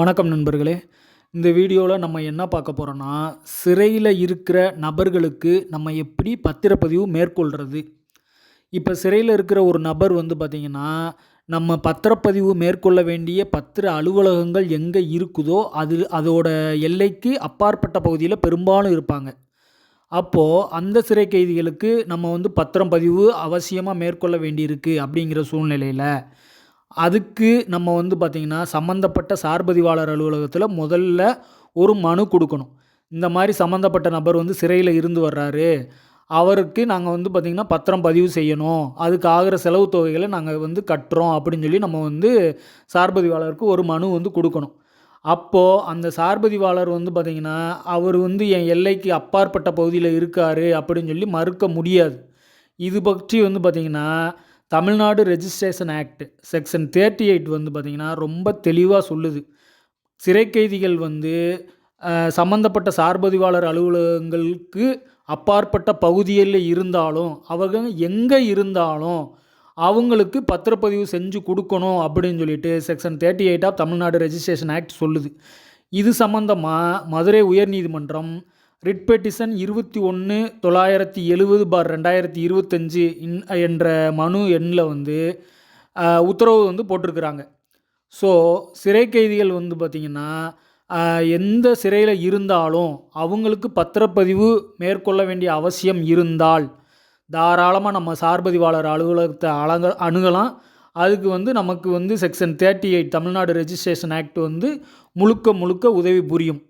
வணக்கம் நண்பர்களே. இந்த வீடியோவில் நம்ம என்ன பார்க்க போகிறோன்னா சிறையில் இருக்கிற நபர்களுக்கு நம்ம எப்படி பத்திரப்பதிவு மேற்கொள்கிறது இப்போ சிறையில் இருக்கிற ஒரு நபர் வந்து பார்த்திங்கன்னா நம்ம பத்திரப்பதிவு மேற்கொள்ள வேண்டிய பத்திர அலுவலகங்கள் எங்கே இருக்குதோ அது அதோட எல்லைக்கு அப்பாற்பட்ட பகுதியில் பெரும்பாலும் இருப்பாங்க. அப்போது அந்த சிறை கைதிகளுக்கு நம்ம வந்து பத்திரம் பதிவு அவசியமாக மேற்கொள்ள வேண்டியிருக்கு அப்படிங்கிற சூழ்நிலையில் அதுக்கு நம்ம வந்து பார்த்திங்கன்னா சம்மந்தப்பட்ட சார்பதிவாளர் அலுவலகத்தில் முதல்ல ஒரு மனு கொடுக்கணும். இந்த மாதிரி சம்மந்தப்பட்ட நபர் வந்து சிறையில் இருந்து வர்றாரு. அவருக்கு நாங்கள் வந்து பார்த்திங்கன்னா பத்திரம் பதிவு செய்யணும். அதுக்கு ஆகிற செலவு தொகைகளை நாங்கள் வந்து கட்டுறோம் அப்படின்னு சொல்லி நம்ம வந்து சார்பதிவாளருக்கு ஒரு மனு வந்து கொடுக்கணும். அப்போது அந்த சார்பதிவாளர் வந்து பார்த்திங்கன்னா அவர் வந்து என் எல்லைக்கு அப்பாற்பட்ட பகுதியில் இருக்கார் அப்படின்னு சொல்லி மறுக்க முடியாது. இது பற்றி வந்து பார்த்திங்கன்னா Tamil Nadu registration act section thirty eight வந்து பார்த்திங்கன்னா ரொம்ப தெளிவாக சொல்லுது. சிறை கைதிகள் வந்து சம்மந்தப்பட்ட சம்பந்தப்பட்ட சார்பதிவாளர் அலுவலகங்களுக்கு அப்பாற்பட்ட பகுதியில் இருந்தாலும் அவங்க எங்கே இருந்தாலும் அவங்களுக்கு பத்திரப்பதிவு செஞ்சு கொடுக்கணும் அப்படின்னு சொல்லிட்டு section thirty eight of Tamil Nadu registration act சொல்லுது. இது சம்மந்தமாக மதுரை உயர்நீதிமன்றம் ரிட் பெட்டிஷன் இருபத்தி ஒன்று தொள்ளாயிரத்தி எழுபது பார் ரெண்டாயிரத்தி இருபத்தஞ்சு இன் என்ற மனு எண்ணில் வந்து உத்தரவு வந்து போட்டிருக்கிறாங்க. ஸோ சிறை கைதிகள் வந்து பார்த்திங்கன்னா எந்த சிறையில் இருந்தாலும் அவங்களுக்கு பத்திரப்பதிவு மேற்கொள்ள வேண்டிய அவசியம் இருந்தால் தாராளமாக நம்ம சார்பதிவாளர் அலுவலகத்தை அலங்க அணுகலாம். அதுக்கு வந்து நமக்கு வந்து section thirty eight Tamil Nadu registration act வந்து முழுக்க முழுக்க உதவி புரியும்.